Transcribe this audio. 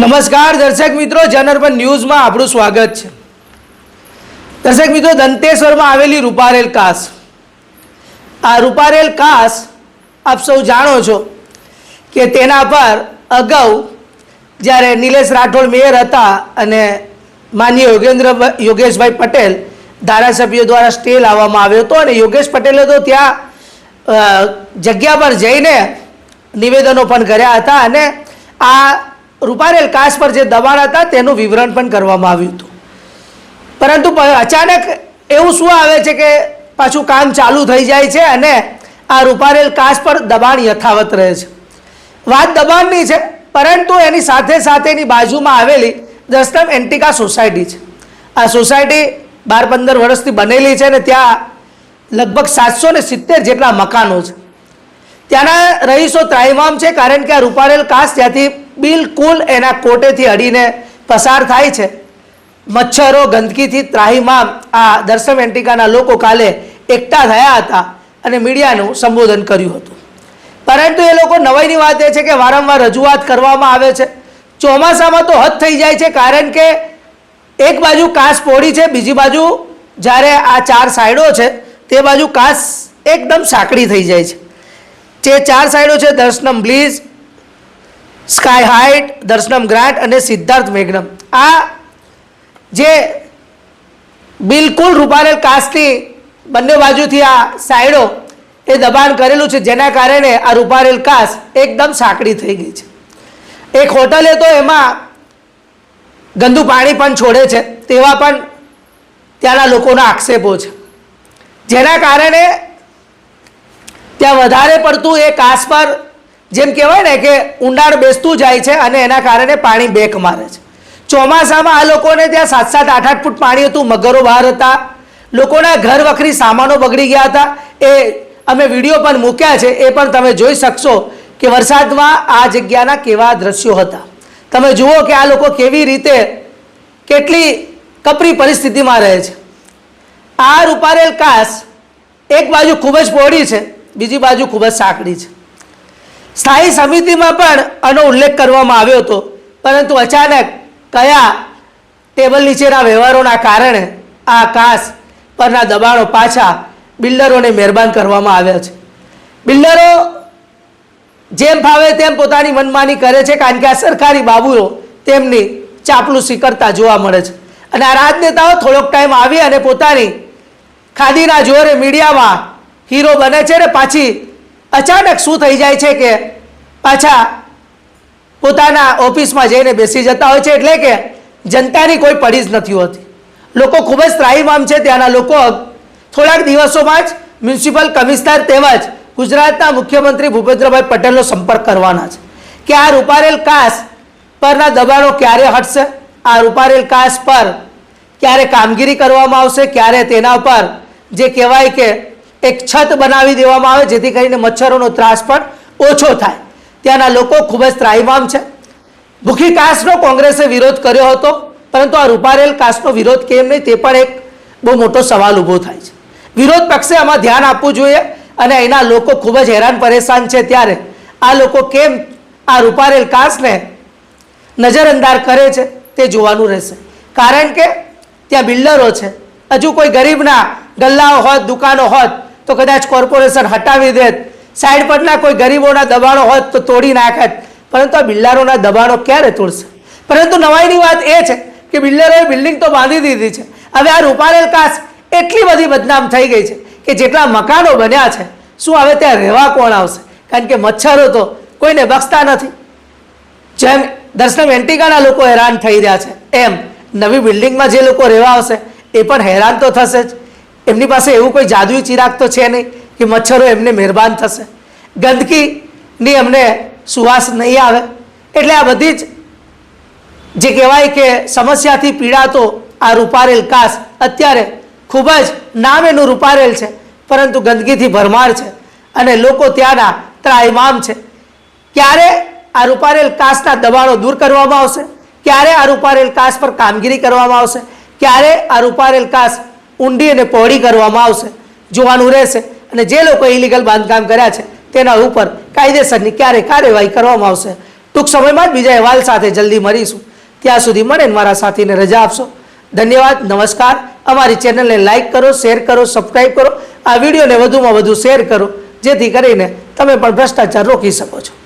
નમસ્કાર દર્શક મિત્રો જનરબન ન્યૂઝમાં આપણું સ્વાગત છે. દર્શક મિત્રો, દંતેશ્વરમાં આવેલી રૂપારેલ કાસ. આ રૂપારેલ કાસ, આપ સૌ જાણો છો કે તેના પર અગાઉ જ્યારે નિલેશ રાઠોડ મેયર હતા અને માનીય યોગેન્દ્ર, યોગેશભાઈ પટેલ ધારાસભ્યો દ્વારા સ્ટે લાવવામાં આવ્યો હતો અને યોગેશ પટેલે તો ત્યાં જગ્યા પર જઈને નિવેદનો પણ કર્યા હતા અને આ રૂપારેલ કાસ પર જે દબાણ હતા તેનું વિવરણ પણ કરવામાં આવ્યું હતું. પરંતુ અચાનક એવું શું આવે છે કે પાછું કામ ચાલુ થઈ જાય છે અને આ રૂપારેલ કાસ પર દબાણ યથાવત રહે છે. વાત દબાણની છે, પરંતુ એની સાથે સાથેની બાજુમાં આવેલી દસનમ એન્ટિકા સોસાયટી છે. આ સોસાયટી બાર પંદર વર્ષથી બનેલી છે અને ત્યાં લગભગ સાતસો ને સિત્તેર જેટલા મકાનો છે. ત્યાંના રહીશો ત્રાઇમામ છે, કારણ કે આ રૂપારેલ કાસ ત્યાંથી બિલકુલ એના કોટેથી અડીને પસાર થાય છે. મચ્છરો, ગંદકીથી ત્રાહીમાં આ દર્શન એન્ટિકાના લોકો કાલે એકઠા થયા હતા અને મીડિયાનું સંબોધન કર્યું હતું. પરંતુ એ લોકો નવાઈની વાત એ છે કે વારંવાર રજૂઆત કરવામાં આવે છે. ચોમાસામાં તો હદ થઈ જાય છે કારણ કે એક બાજુ કાસ પોળી છે, બીજી બાજુ જ્યારે આ ચાર સાઈડો છે, તે બાજુ કાસ એકદમ સાંકડી થઈ જાય છે. જે ચાર સાઈડો છે, Darshanam bliss sky height Darshanam grant અને સિદ્ધાર્થ મેઘનમ આ જે બિલકુલ રૂપારેલ કાસની બંને બાજુથી આ સાઈડો એ દબાણ કરેલું છે, જેના કારણે આ રૂપારેલ કાસ એકદમ સાંકડી થઈ ગઈ છે. એક હોટલે તો એમાં ગંદુ પાણી પણ છોડે છે, તેવા પણ ત્યાંના લોકોના આક્ષેપો છે. જેના કારણે ત્યાં વધારે પડતું એ કાસ પર જેમ કહેવાય ને કે ઊંડાણ બેસતું જાય છે અને એના કારણે પાણી બેક મારે છે. ચોમાસામાં આ લોકોને ત્યાં સાત સાત આઠ આઠ ફૂટ પાણી હતું, મગરો બહાર હતા. લોકોના ઘર વખરી સામાનો બગડી ગયા હતા. એ અમે વીડિયો પણ મૂક્યા છે, એ પણ તમે જોઈ શકશો કે વરસાદમાં આ જગ્યાના કેવા દ્રશ્યો હતા. તમે જુઓ કે આ લોકો કેવી રીતે કેટલી કપરી પરિસ્થિતિમાં રહે છે. આ રૂપારેલ કાસ એક બાજુ ખૂબ જ પહોળી છે, બીજી બાજુ ખૂબ જ સાંકડી છે. સ્થાયી સમિતિમાં પણ આનો ઉલ્લેખ કરવામાં આવ્યો હતો. પરંતુ અચાનક કયા ટેબલ નીચેના વ્યવહારોના કારણે આ કાસ પરના દબાણો પાછા બિલ્ડરોને મહેરબાન કરવામાં આવ્યા છે. બિલ્ડરો જેમ ફાવે તેમ પોતાની મનમાની કરે છે, કારણ કે આ સરકારી બાબુઓ તેમની ચાપલુસી કરતા જોવા મળે છે. અને આ રાજનેતાઓ થોડોક ટાઈમ આવી અને પોતાની ખાદીના જોરે મીડિયામાં હીરો બને છે ને પાછી અચાનક શું થઈ જાય છે કે પાછા પોતાના ઓફિસમાં જઈને બેસી જતા હોય છે એટલે કે જનતાની કોઈ પડી જ નથી હોતી. લોકો ખૂબ જ ત્રાહીમામ છે ત્યાંના લોકો. થોડાક દિવસોમાં જ મ્યુનિસિપલ કમિશનર તેમજ ગુજરાતના મુખ્યમંત્રી ભૂપેન્દ્રભાઈ પટેલનો સંપર્ક કરવાના છે કે આ રૂપારેલ કાસ પરના દબાણો ક્યારે હટશે? આ રૂપારેલ કાસ પર ક્યારે કામગીરી કરવામાં આવશે? ક્યારે તેના પર જે કહેવાય કે એક છત બનાવી દેવામાં આવે, જેથી કરીને મચ્છરોનો ત્રાસ પણ ઓછો થાય. ત્યાંના લોકો ખૂબ જ ત્રાહીમામ છે. ભૂખી કાસનો કોંગ્રેસે વિરોધ કર્યો હતો, પરંતુ આ રૂપારેલ કાસનો વિરોધ કેમ નહીં તે પણ એક બહુ મોટો સવાલ ઊભો થાય છે. વિરોધ પક્ષે આમાં ધ્યાન આપવું જોઈએ અને અહીંના લોકો ખૂબ જ હેરાન પરેશાન છે ત્યારે આ લોકો કેમ આ રૂપારેલ કાસને નજરઅંદાજ કરે છે તે જોવાનું રહેશે. કારણ કે ત્યાં બિલ્ડરો છે. હજુ કોઈ ગરીબના ગલ્લાઓ હોત, દુકાનો હોત તો કદાચ કોર્પોરેશન હટાવી દેત. સાઈડ પરના કોઈ ગરીબોના દબાણો હોત તો તોડી નાખત. પરંતુ આ બિલ્ડરોના દબાણો ક્યારે તોડશે? પરંતુ નવાઈની વાત એ છે કે બિલ્ડરોએ બિલ્ડિંગ તો બાંધી દીધી છે. હવે આ રૂપારેલ કાસ એટલી બધી બદનામ થઈ ગઈ છે કે જેટલા મકાનો બન્યા છે, શું હવે ત્યાં રહેવા કોણ આવશે? કારણ કે મચ્છરો તો કોઈને બક્ષતા નથી. જેમ દર્શન એન્ટિકાના લોકો હેરાન થઈ રહ્યા છે, એમ નવી બિલ્ડિંગમાં જે લોકો રહેવા આવશે, એ પણ હેરાન તો થશે જ. એમની પાસે એવું કોઈ જાદુઈ ચિરાગ તો છે નહીં કે મચ્છરો એમને મહેરબાન થશે. ગંદકીની એમને સુવાસ નહીં આવે. એટલે આ બધી જ જે કહેવાય કે સમસ્યાથી પીડાતો આ રૂપારેલ કાસ અત્યારે ખૂબ જ નામ એનું રૂપારેલ છે, પરંતુ ગંદકીથી ભરમાર છે અને લોકો ત્યાંના ત્રાયમામ છે. ક્યારે આ રૂપારેલ કાસના દબાણો દૂર કરવામાં આવશે? ક્યારે આ રૂપારેલ કાસ પર કામગીરી કરવામાં આવશે? ક્યારે આ રૂપારેલ કાસ ઊંડી અને પહોળી કરવામાં આવશે. જોવાનું રહેશે. અને જે લોકો ઇલીગલ બાંધકામ કર્યા છે, તેના ઉપર કાયદેસરની ક્યારે કાર્યવાહી કરવામાં આવશે. ટૂંક સમયમાં જ બીજા અહેવાલ સાથે જલ્દી મળીશું. ત્યાં સુધી મળે ને મારા સાથીને રજા આપશો. ધન્યવાદ, નમસ્કાર. અમારી ચેનલને લાઇક કરો, શેર કરો સબસ્ક્રાઈબ કરો. આ વિડીયોને વધુમાં વધુ શેર કરો. જેથી કરીને તમે પણ ભ્રષ્ટાચાર રોકી શકો છો.